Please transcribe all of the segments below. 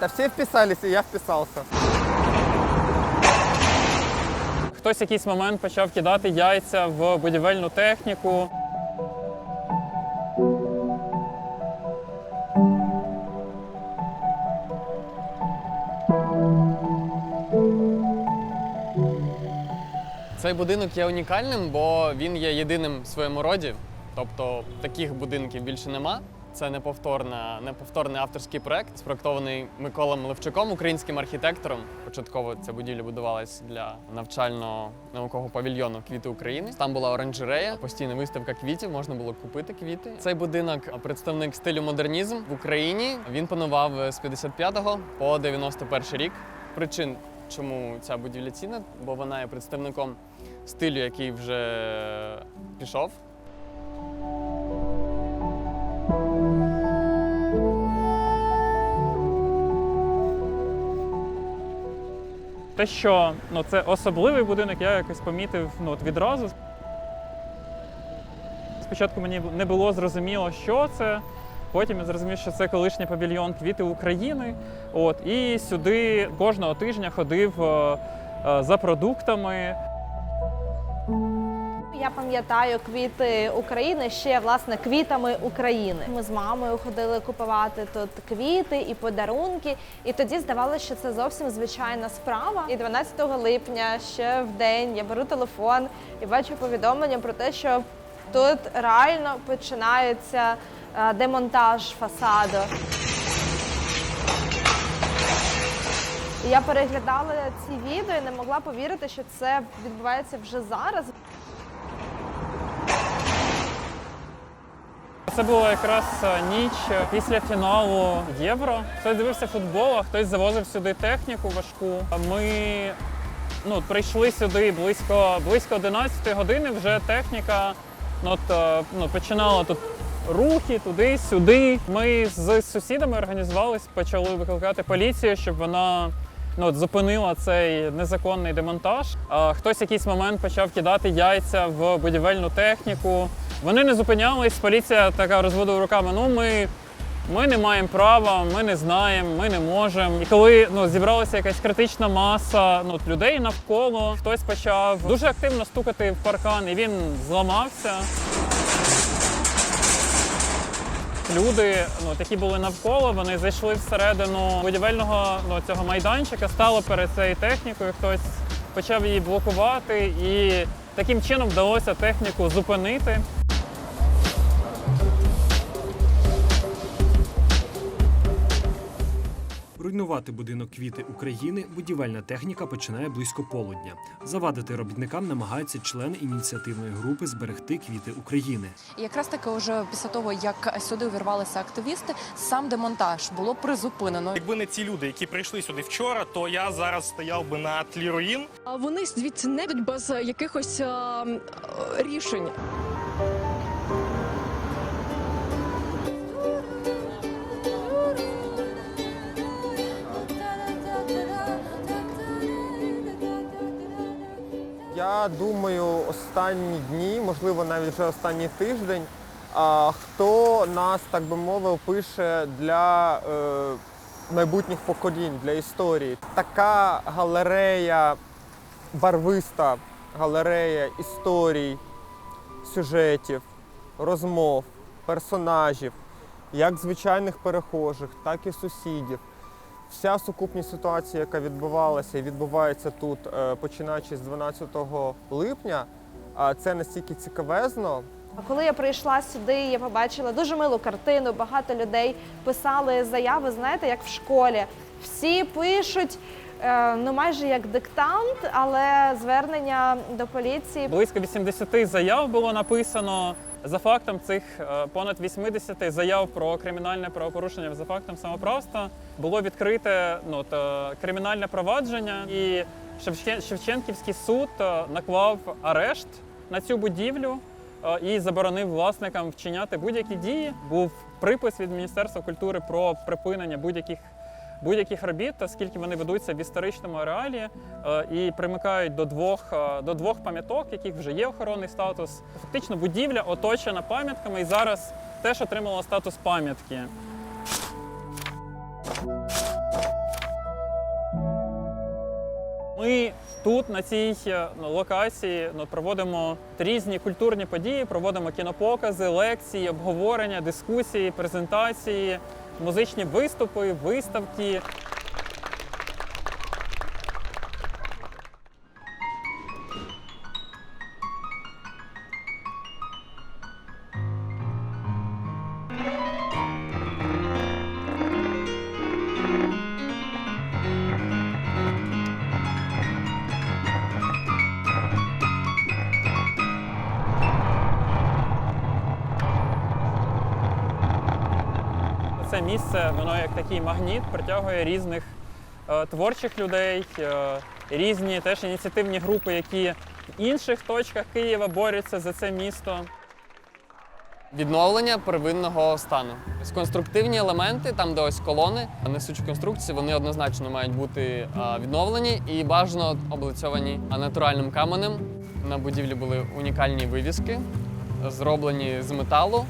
Да все вписались, и я вписался. Хтось в якийсь момент почав кидати яйця в будівельну техніку. Цей будинок є унікальним, бо він є єдиним в своєму роді. Тобто таких будинків більше нема. Це неповторна, неповторний авторський проект, спроектований Миколом Левчуком, українським архітектором. Початково ця будівля будувалась для навчально-наукового павільйону Квіти України. Там була оранжерея, постійна виставка квітів, можна було купити квіти. Цей будинок представник стилю модернізм в Україні. Він панував з 55 по 91 рік. Причин, чому ця будівля цінна, бо вона є представником стилю, який вже пішов. Те, що ну, це особливий будинок, я якось помітив ну, от відразу. Спочатку мені не було зрозуміло, що це. Потім я зрозумів, що це колишній павільйон квіти України. От, і сюди кожного тижня ходив е, е, за продуктами. Я пам'ятаю квіти України ще власне квітами України. Ми з мамою ходили купувати тут квіти і подарунки. І тоді здавалося, що це зовсім звичайна справа. І 12 липня ще в день я беру телефон і бачу повідомлення про те, що тут реально починається е, демонтаж фасаду. Я переглядала ці відео і не могла повірити, що це відбувається вже зараз. Це була якраз е, ніч після фіналу Євро. Хтось дивився футбол, а хтось завозив сюди техніку важку. Ми ну, прийшли сюди близько, близько 11 години. Вже техніка ну, от, е, ну, починала тут рухи туди-сюди. Ми з сусідами організувалися, почали викликати поліцію, щоб вона. Ну, зупинила цей незаконний демонтаж. А, хтось якийсь момент почав кидати яйця в будівельну техніку. Вони не зупинялись. Поліція така розводила руками. Ну ми, ми не маємо права, ми не знаємо, ми не можемо. І коли ну, зібралася якась критична маса ну, людей навколо, хтось почав дуже активно стукати в паркан, і він зламався. Люди, ну такі були навколо, вони зайшли всередину будівельного ну, цього майданчика, стали перед цією технікою. Хтось почав її блокувати, і таким чином вдалося техніку зупинити. Руйнувати будинок квіти України будівельна техніка починає близько полудня. Завадити робітникам намагаються члени ініціативної групи зберегти квіти України. І якраз таки, вже після того, як сюди увірвалися активісти, сам демонтаж було призупинено. Якби не ці люди, які прийшли сюди вчора, то я зараз стояв би на тлі руїн. А вони звідси не йдуть без якихось е, рішень. Думаю, останні дні, можливо, навіть вже останній тиждень, а, хто нас, так би мовив, пише для е, майбутніх поколінь, для історії. Така галерея, барвиста галерея історій, сюжетів, розмов, персонажів, як звичайних перехожих, так і сусідів. Вся сукупність ситуації, яка відбувалася і відбувається тут, е, починаючи з 12 липня, це настільки цікавезно. А Коли я прийшла сюди, я побачила дуже милу картину. Багато людей писали заяви, знаєте, як в школі. Всі пишуть е, ну майже як диктант, але звернення до поліції. Близько 80 заяв було написано. За фактом цих е, понад 80 заяв про кримінальне правопорушення за фактом самоправства було відкрите ну, то, кримінальне провадження, і Шевчен- Шевченківський суд е, наклав арешт на цю будівлю е, і заборонив власникам вчиняти будь-які дії. Був припис від Міністерства культури про припинення будь-яких будь-яких робіт, оскільки вони ведуться в історичному ареалі е, і примикають до двох е, до двох пам'яток, яких вже є охоронний статус. Фактично, будівля оточена пам'ятками і зараз теж отримала статус пам'ятки. Ми тут, на цій е, локації, ну, проводимо різні культурні події, проводимо кінопокази, лекції, обговорення, дискусії, презентації музичні виступи, виставки. Це місце, воно як такий магніт, притягує різних е, творчих людей, е, різні теж ініціативні групи, які в інших точках Києва борються за це місто. Відновлення первинного стану. Конструктивні елементи, там де ось колони, несучі конструкції, вони однозначно мають бути відновлені і бажано облицьовані натуральним каменем. На будівлі були унікальні вивіски, зроблені з металу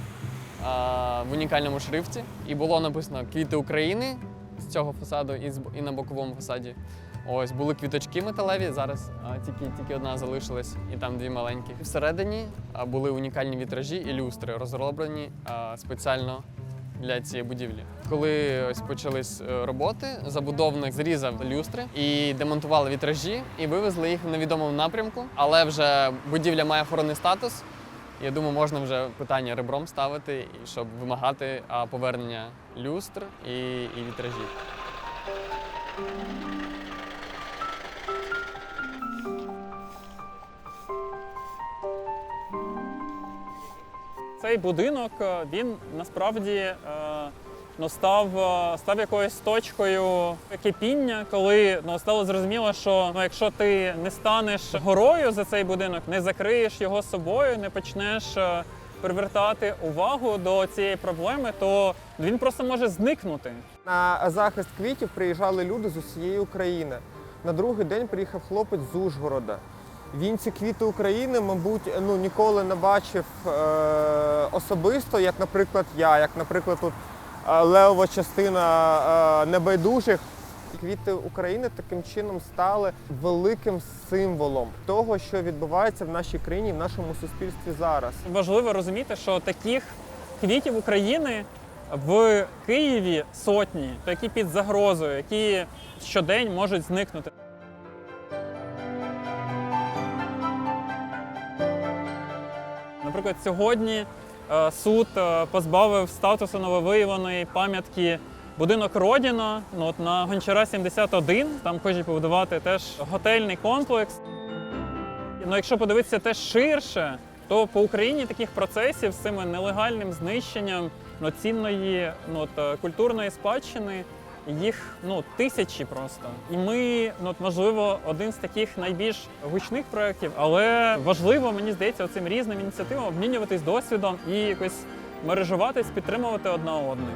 в унікальному шрифті. І було написано Квіти України з цього фасаду і, і на боковому фасаді. Ось були квіточки металеві, зараз тільки, тільки одна залишилась, і там дві маленькі. Всередині були унікальні вітражі і люстри, розроблені спеціально для цієї будівлі. Коли ось почались е, роботи, забудовник зрізав люстри і демонтували вітражі, і вивезли їх в невідомому напрямку. Але вже будівля має охоронний статус. Я думаю, можна вже питання ребром ставити, щоб вимагати повернення люстр і, і вітражів. Цей будинок е, він насправді е, ну, став, е, став якоюсь точкою кипіння, коли ну, стало зрозуміло, що ну, якщо ти не станеш горою за цей будинок, не закриєш його собою, не почнеш е, привертати увагу до цієї проблеми, то він просто може зникнути. На захист квітів приїжджали люди з усієї України. На другий день приїхав хлопець з Ужгорода. Він ці квіти України, мабуть, ну ніколи не бачив е- особисто, як, наприклад, я, як, наприклад, тут левова частина небайдужих. Квіти України таким чином стали великим символом того, що відбувається в нашій країні, в нашому суспільстві зараз. Важливо розуміти, що таких квітів України в Києві сотні, які під загрозою, які щодень можуть зникнути. Наприклад, сьогодні суд е, позбавив статусу нововиявленої пам'ятки будинок Родіна ну, от на Гончара 71. Там хочуть побудувати теж готельний комплекс. Ну, якщо подивитися теж ширше, то по Україні таких процесів з цим нелегальним знищенням ну, цінної ну, от, е, культурної спадщини їх ну, тисячі просто. І ми, ну, можливо, один з таких найбільш гучних проєктів, але важливо, мені здається, цим різним ініціативам обмінюватись досвідом і якось мережуватись, підтримувати одна одних.